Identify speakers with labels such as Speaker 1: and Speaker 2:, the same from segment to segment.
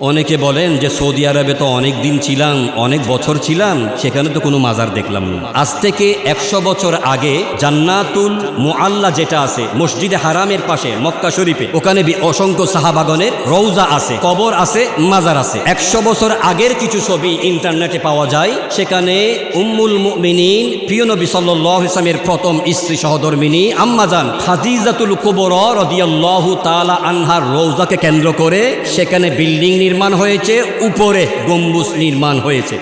Speaker 1: অনেকে বলেন যে সৌদি আরবে তো অনেক দিন ছিলাম, অনেক বছর ছিলাম, সেখানে তো কোনো মাজার দেখলাম না। আজ থেকে একশো বছর আগে জান্নাতুল মুআল্লা যেটা আছে, মসজিদে হারামের পাশে, মক্কা শরীফে, ওখানে অসংখ্য সাহাবাগনের রৌজা আছে, কবর আছে, মাজার আছে। একশো বছর আগের কিছু ছবি ইন্টারনেটে পাওয়া যায়, সেখানে উম্মুল মুমিনিন, প্রিয় নবী আলাইহি ইসলামের প্রথম স্ত্রী সহধর্মিনী আম্মাজান খাদিজাতুল কুবর রাদিয়াল্লাহু তাআলা আনহার রৌজাকে কেন্দ্র করে সেখানে বিল্ডিং নির্মাণ হয়েছে, উপরে গম্বুজ নির্মাণ হয়েছে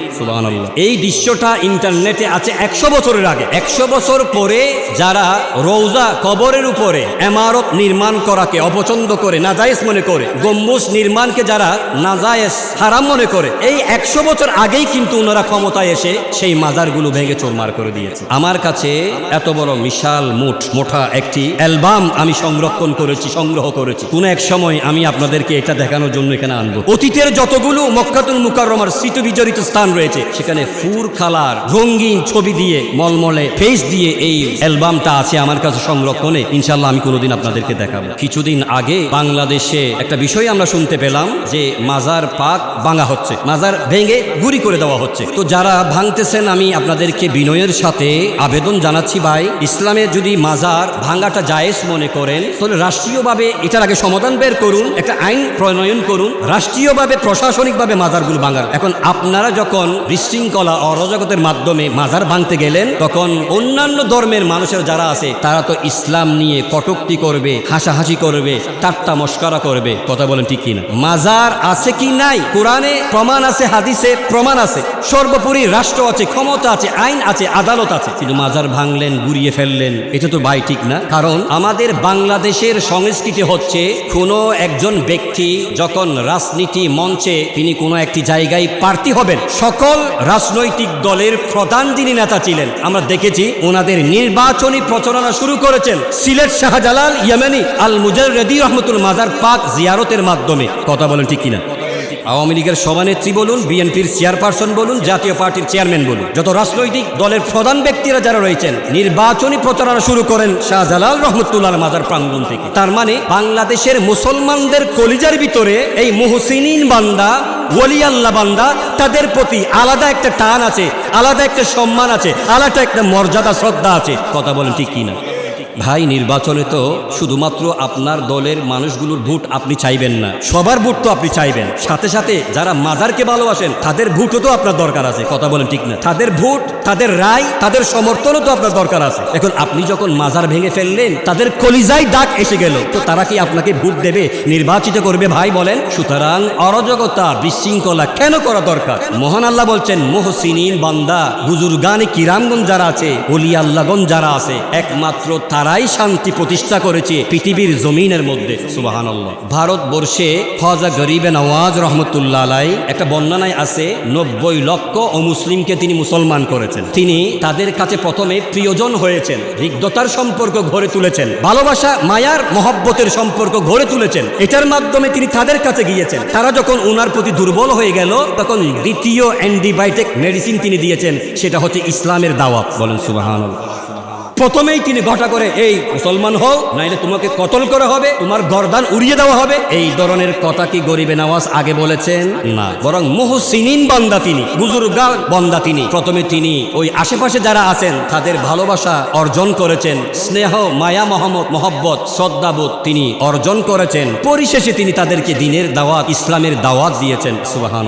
Speaker 1: এই দৃশ্যটা ইন্টারনেটে আছে একশো বছরের আগে। একশো বছর পরে যারা রৌজা কবরের উপরে এমারত নির্মাণ করাকে অপছন্দ করে, নাজায়েজ মনে করে, গম্বুজ নির্মাণকে যারা নাজায়েজ, হারাম মনে করে, এই একশো বছর আগেই কিন্তু ওনারা ক্ষমতায় এসে সেই মাজারগুলো ভেঙে চোরমার করে দিয়েছে। আমার কাছে এত বড় বিশাল মুঠ মোটা একটি অ্যালবাম আমি সংরক্ষণ করেছি, সংগ্রহ করেছি। কোন এক সময় আমি আপনাদেরকে এটা দেখানোর জন্য এখানে আনব। অতীতের যতগুলো মক্কাতুল মুকাররমার স্মৃতি বিজড়িত স্থান রয়েছে, সেখানে ফুর কালার রঙিন ছবি দিয়ে, মলমলে ফেস দিয়ে এই অ্যালবামটা আছে আমার কাছে সংরক্ষণে। ইনশাল্লাহ আমি কোনোদিন আপনাদেরকে দেখাবো। কিছুদিন আগে বাংলাদেশে একটা বিষয় আমরা শুনতে পেলাম যে মাজার পাক ভাঙা হচ্ছে, মাজার ভেঙে গুড়ি করে দেওয়া হচ্ছে। তো যারা ভাঙতেছেন, আমি আপনাদেরকে বিনয়ের সাথে আবেদন জানাচ্ছি ভাই, ইসলামে যদি মাজার ভাঙাটা জায়েজ মনে করেন, তাহলে রাষ্ট্রীয়ভাবে এটার আগে সমাধান বের করুন, একটা আইন প্রণয়ন করুন রাষ্ট্রীয়ভাবে প্রশাসনিকভাবে মাজারগুলো ভাঙার। এখন আপনারা যখন বিশৃঙ্খলা অরাজকতের মাধ্যমে মাজার ভাঙতে গেলেন, তখন অন্যান্য ধর্মের মানুষের যারা আছে, তারা তো ইসলাম নিয়ে কটুক্তি করবে, হাসাহাসি করবে ঠাট্টা মস্করা করবে। কথা বলেন ঠিক কিনা? মাজার আছে কি নাই? কোরআনে প্রমাণ আছে, হাদিসে প্রমাণ আছে। সর্বোপরি রাষ্ট্র আছে, ক্ষমতা আছে, আইন আছে, আদালত আছে। কিন্তু মাজার ভাঙলেন, গুড়িয়ে ফেললেন, এটা তো ভাই ঠিক না। কারণ আমাদের বাংলাদেশের সংস্কৃতি হচ্ছে, কোনো একজন ব্যক্তি যখন রাজনীতি মঞ্চে তিনি কোনো একটি জায়গায় প্রার্থী হবেন। সকল রাজনৈতিক দলের প্রধান যিনি নেতা ছিলেন, আমরা দেখেছি ওনাদের নির্বাচনী প্রচারণা শুরু করেছেন সিলেট শাহজালাল ইয়ামানি আল মুজার রেদি রহমতুল মাজার পাক জিয়ারতের মাধ্যমে। কথা বলেন ঠিক কিনা? আওয়ামী লীগের সভানেত্রী বলুন, বিএনপির চেয়ারপারসন বলুন, জাতীয় পার্টির চেয়ারম্যান বলুন। যত রাজনৈতিক দলের প্রধান ব্যক্তিরা যারা রয়েছেন, নির্বাচনী প্রচারণা শুরু করেন শাহজালাল রহমতুল্লাহ মাজার প্রাঙ্গণ থেকে। তার মানে বাংলাদেশের মুসলমানদের কলিজার ভিতরে এই মুহসিনিন বান্দা ওলি আল্লাহ বান্দা, তাদের প্রতি আলাদা একটা টান আছে, আলাদা একটা সম্মান আছে, আলাদা একটা মর্যাদা, শ্রদ্ধা আছে। কথা বলেন ঠিক কিনা? ভাই, নির্বাচনে তো শুধুমাত্র আপনার দলের মানুষগুলোর ভোট আপনি চাইবেন না। সবার ভোট তো আপনি চাইবেন। সাথে সাথে যারা মাজারকে ভালোবাসেন, তাদের ভোটও তো আপনার দরকার আছে। কথা বলেন ঠিক না। তাদের ভোট, তাদের রায়, তাদের সমর্থনও তো আপনার দরকার আছে। এখন আপনি যখন মাজার ভেঙে ফেললেন, তাদের কলিজাই ডাক এসে গেল। তো তারা কি আপনাকে ভোট দেবে, নির্বাচিত করবে ভাই বলেন? সুতরাং অরাজকতা, বিশৃঙ্খলা কেন করা দরকার? মহান আল্লাহ বলছেন, মোহসিনিন বান্দা বুজুর্গানি কিরামগঞ্জ যারা আছে অলি যারা আছে, একমাত্র তারাই শান্তি প্রতিষ্ঠা করেছে পৃথিবীর জমিনের মধ্যে। সুবাহান ভারতবর্ষে খজা গরিবে নওয়াজ রহমতুল্লাহ আলাই একটা বর্ণনায় আছে, নব্বই লক্ষ অমুসলিমকে তিনি মুসলমান করেছেন। তিনি তাদের কাছে প্রথমে প্রিয়জন হয়েছেন, হৃদ্যতার সম্পর্ক গড়ে তুলেছেন, ভালোবাসা, মায়ার, মহব্বতের সম্পর্ক গড়ে তুলেছেন। এটার মাধ্যমে তিনি তাদের কাছে গিয়েছেন। তারা যখন ওনার প্রতি দুর্বল হয়ে গেল, তখন দ্বিতীয় অ্যান্টিবায়োটিক মেডিসিন তিনি দিয়েছেন, সেটা হচ্ছে ইসলামের দাওয়াত। বলেন সুবাহান প্রথমেই তিনি ঘটা করে, এই মুসলমান হও, নাইলে তোমাকে কতল করা হবে, তোমার গরদান উড়িয়ে দেওয়া হবে। এই ধরনের কথা কি গরিবে নওয়াজ আগে বলেছেন? না, বরং মুহসিনিন বান্দা তিনি, বুজুর্গা বন্দা তিনি। প্রথমে তিনি ওই আশেপাশে যারা আছেন, তাদের ভালোবাসা অর্জন করেছেন। স্নেহ, মায়া, মহম্মদ, মহব্বত, শ্রদ্ধাবোধ তিনি অর্জন করেছেন। পরিশেষে তিনি তাদেরকে দিনের দাওয়াত, ইসলামের দাওয়াত দিয়েছেন। সুবাহান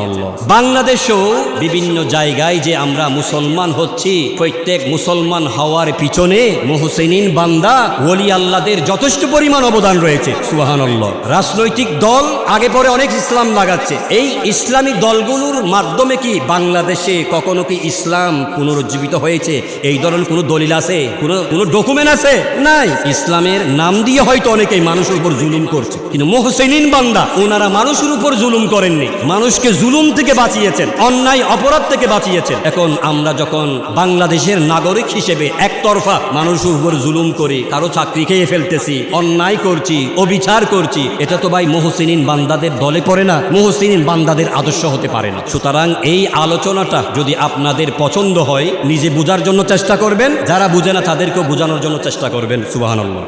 Speaker 1: বাংলাদেশেও বিভিন্ন জায়গায় যে আমরা মুসলমান হচ্ছি, প্রত্যেক মুসলমান হওয়ার পিছনে মোহসেনিন বান্দা, ওলি আল্লাদের যথেষ্ট পরিমাণ অবদান রয়েছে। সুবাহান রাজনৈতিক দল আগে পরে অনেক ইসলাম লাগাচ্ছে। এই ইসলামী দলগুলোর মাধ্যমে কি বাংলাদেশে কখনো কি ইসলাম পুনরুজ্জীবিত হয়েছে? এই ধরনের কোনো দলিল আছে? কোনো কোনো ডকুমেন্ট আছে? নাই। ইসলামের নাম দিয়ে হয়তো অনেকেই মানুষের উপর জুলুম করছে। কিন্তু মোহসেনিন বান্দা, ওনারা মানুষের উপর জুলুম করেননি। মানুষকে জুলুম থেকে বাঁচিয়েছেন, অন্যায়, অপরাধ থেকে বাঁচিয়েছেন। এখন আমরা যখন বাংলাদেশের নাগরিক হিসেবে একতরফা মানুষের উপর জুলুম করি, কারও চাকরি খেয়ে ফেলতেছি, অন্যায় করছি, অবিচার করছি, এটা তো ভাই মোহসিনিন বান্দাদের দলে পড়ে না, মোহসিনিন বান্দাদের আদর্শ হতে পারে না। সুতরাং এই আলোচনাটা যদি আপনাদের পছন্দ হয়, নিজে বোঝার জন্য চেষ্টা করবেন, যারা বুঝে না তাদেরকেও বোঝানোর জন্য চেষ্টা করবেন সুবাহান